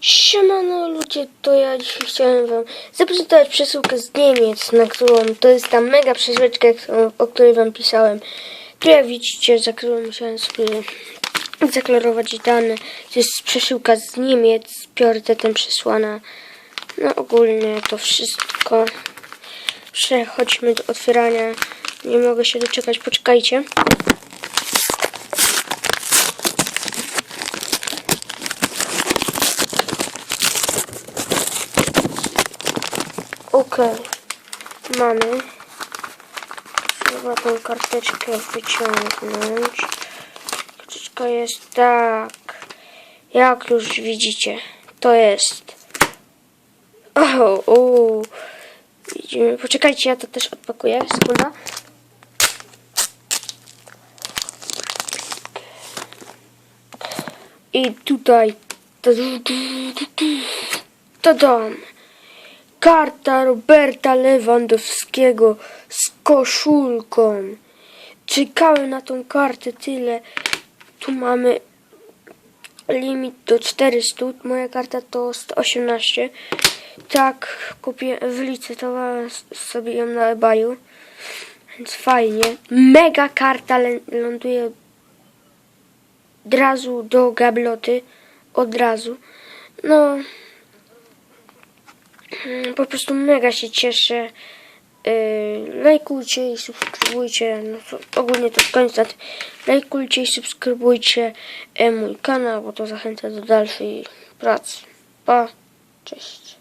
Siemano ludzie, to ja dzisiaj chciałem wam zaprezentować przesyłkę z Niemiec, na którą to jest ta mega przesyłeczka, o której wam pisałem. Tu jak widzicie, za którą musiałem sobie zaklarować dane. To jest przesyłka z Niemiec, z priorytetem przesłana. No ogólnie to wszystko. Przechodźmy do otwierania. Nie mogę się doczekać, poczekajcie. Okej, mamy. Trzeba tą karteczkę wyciągnąć. Karteczka jest tak. Jak już widzicie, to jest. O, o. Widzimy. Poczekajcie, ja to też odpakuję. Sekunda. I tutaj. To dom. Karta Roberta Lewandowskiego z koszulką. Czekałem na tą kartę tyle. Tu mamy limit do 400. Moja karta to 118. Tak, kupię, wylicytowałem sobie ją na eBayu. Więc fajnie. Mega karta ląduje od razu do gabloty. Od razu. No, Po prostu mega się cieszę. Yy, lajkujcie i subskrybujcie. No to ogólnie to lat. Lajkujcie i subskrybujcie e, mój kanał, bo to zachęca do dalszej pracy. Pa, cześć.